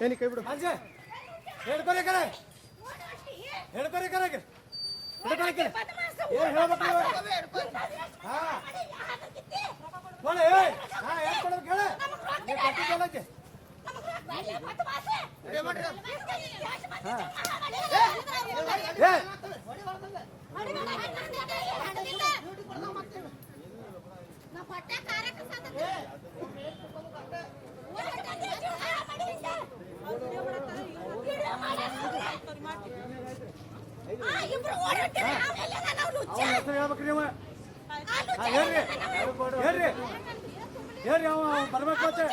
ಏನಿ ಕೈ ಬಿಡು ಅಂಜೆ ಹೇಳ್ಕೊರೆ ಕರೆ ಹೇಳ್ಕೊರೆ ಕರೆ ಹೇಳ್ಕೊರೆ ಕರೆ ಏನು ಹೇಳ್ಬೇಕು ಹಾ ಏಯ್ ಹಾ. ಏನ್ ಕೊಡ್ಬೇಕು ಹೇಳ ನೀವು ಕಟ್ಟಿದ್ದಲ್ಲಕ್ಕೆ ನಾನು ಹೇಳ್ಬೇಕ್ರಿ ಹಾ ಹೇಳ್ರಿ ಹೇಳ್ರಿ ಹೇಳ್ರಿ ಅವ ಬರ್ಬೇಕು ಮತ್ತೆ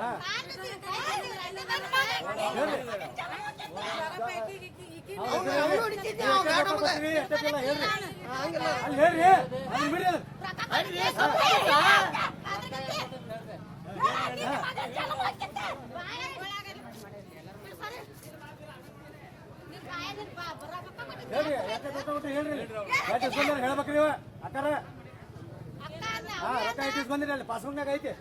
ಹಾ ಹೇಳ್ರಿ ಅಲ್ಲಿ ಹೇಳ್ರಿ ಅಲ್ಲಿ ಬಿಡಿ ಹೇಳ್ರಿ ಹೇಳ್ಬೇಕ್ರಿ ಅಕ್ಕಾರ ಹಾ ರೊಕ್ಕ ಐತಿ ಇಸ್ಕೊಂದಿರಿ ಅಲ್ಲಿ ಪಾಸ್ಬುಕ್ನಾಗ ಐತಿ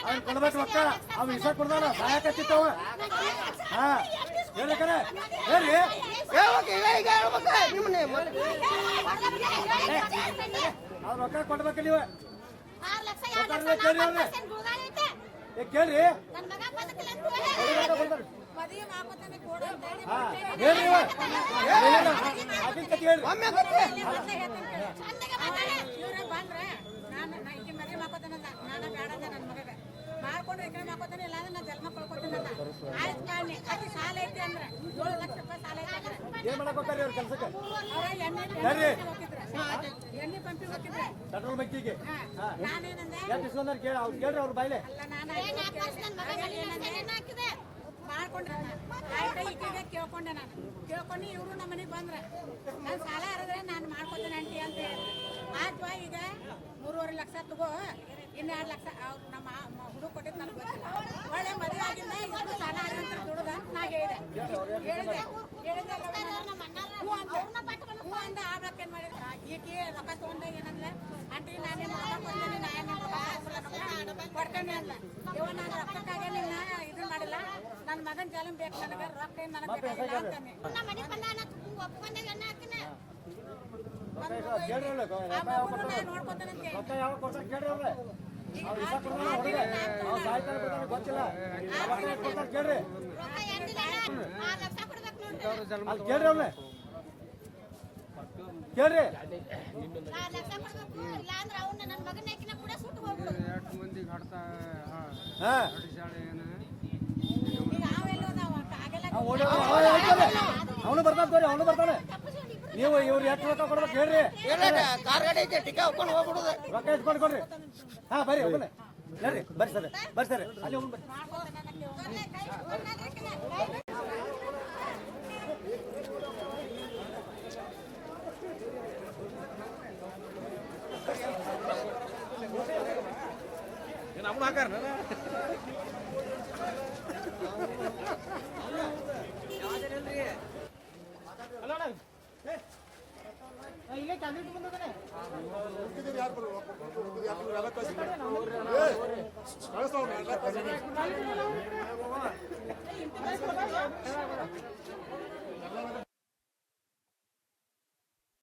ಅವ್ನು ಕೊಡ್ಬೇಕು ರೊಕ್ಕ ಅವ್ನು ಇಸ ಕೊಡ್ದಾನ ಸಹಾಯಕ ಅವ ಹಾ ಹೇಳ್ರಿ ಕರೆ ಹೇಳ್ರಿ ಅವ್ರು ರೊಕ್ಕ ಕೊಡ್ಬೇಕು ನೀವು ಕೇಳ್ರಿ ಕೇಳ್ರಿ ಮಾಡ್ಕೊಂಡ್ರೆ ಈ ಕಡೆ ಮಾಡ್ಕೊತಾನೆ ಇಲ್ಲ ಅಂದ್ರೆ ನಾನು ಜನ್ಮ ಕಳ್ಕೊತೀನಂದ ಆಯ್ತು ಕಾಣಿ ಆಕಿ ಸಾಲ ಐತಿ ಅಂದ್ರೆ ಏಳು ಲಕ್ಷ ರೂಪಾಯಿ ಸಾಲ ಐತಿ ಅಂದ್ರೆ. ಏನ್ ಮಾಡಕ್ ಹೋಗ್ತಾರಿ ಅವ್ರ ಕೆಲ್ಸಕ್ಕೆ? ಎಣ್ಣೆ ಎಣ್ಣೆ ಪಂಪಿಗೆ ಹೋಗಿದ್ರೆ. ಪೆಟ್ರೋಲ್ ಬಂಕಿಗೆ? ಹಾ. ನಾನೇನಂದೆ? ಯಾಕೆ ಇಸ್ಕೊಂಡ್ರೆ ಕೇಳಿ ಅವ್ರು ಕೇಳ್ರಿ ಅವ್ರ ಬಾಯ್ಲೆ. ಅಲ್ಲ ನಾನು ಏನ್ ಆಯ್ತಾ ಈಕೆಗೆ ಕೇಳ್ಕೊಂಡೆ ನಾನು. ಕೇಳ್ಕೊಂಡು ಇವರು ನಮ್ಮ ಮನೆಗೆ ಬಂದ್ರೆ, ನಾನು ಸಾಲ ಹರಿದ್ರೆ ನಾನು ಮಾಡ್ಕೊತೇನೆ ಆಂಟಿ ಅಂತ ಹೇಳಿ ಆಯ್ತು ಈಗ, ಮೂರುವರೆ ಲಕ್ಷ ತಗೋ, ಇನ್ನೆರಡು ಲಕ್ಷ, ಅವ್ರು ನಮ್ಮ ಹುಡುಗ ಕೊಟ್ಟಿದ್ದು ನನಗೆ ಗೊತ್ತಿಲ್ಲ. ಒಳ್ಳೆ ಮದುವೆ ಆಗಿಲ್ಲ ಇವರು ಸಾಲ ಆಗಿಂತ ದುಡ್ದ ನಾ ಹೇಳಿದೆ. ಹೇಳಿದೆ. ಹೇಳಿದೆ ಹ್ಞೂ ಅಂತ ಅಂದ ಆಗ್ಬೇಕು ಏನು ಮಾಡಿದ್ರೆ? ಈಕೆ ರೊಕ್ಕ ತೊಗೊಂಡಾಗ ಏನಂದ್ರೆ ಆಂಟಿ, ನಾನೇ ಮಾಡ್ಕೊಂಡ್ಬಂದೇನೆ ನಾನು ಅಲ್ಲ. ಇವ ನಾನು ರೊಕ್ಕಕ್ಕಾಗೆ ನಿನ್ನ ಇದು ಮಾಡಿಲ್ಲ. ನನ್ನ ಮಗನ ಜಲಂ ಬೇಕು ನನಗೆ ರೊಕ್ಕ ಏನು ನನಗೆ ಬೇಕಾಗಿಲ್ಲ ಅಂತಾನೆ. ನಮ್ಮ ಮನೆಗೆ ಬಂದ ಒಪ್ಕೊಂಡೆ ಎಣ್ಣೆ ಹಾಕಿನ. ಕೇಳ್ರಿ ಕೇಳ್ರಿ ಇಲ್ಲ ಅಂದ್ರೆ ನನ್ನ ಮಗನ ಅವನು ಬರ್ತಾನೆ ತೋರಿ ಅವನು ಬರ್ತಾನೆ. ನೀವು ಇವ್ರು ಎಷ್ಟು ರೊಕ್ಕ ಕೊಡ್ಬೇಕು ಹೇಳ್ರಿ. ಇಲ್ಲ ಕಾರ್ ಗಾಡಿ ಐತೆ ಟಿಕ್ಕ ಹಾಕೊಂಡು ಹೋಗ್ಬಿಡುದು. ರೊಕ್ಕ ಎತ್ಕೊಂಡು ಕೊಡ್ರಿ ಹಾ ಬರ್ರಿ ಹೇಳ್ರಿ ಬರ್ರಿ ಸರ್ ಬರ್ರಿ ಸರ್. ಅಲ್ಲಿ ಹೋಗಿ ಬರ್ರಿ ಅಲ್ಲ ಅಣ್ಣ, ಏ, ನಾ ಇಲ್ಲೇ ಕ್ಯಾಂಡಿಡೇಟ್ ಬಂದದಾನೆ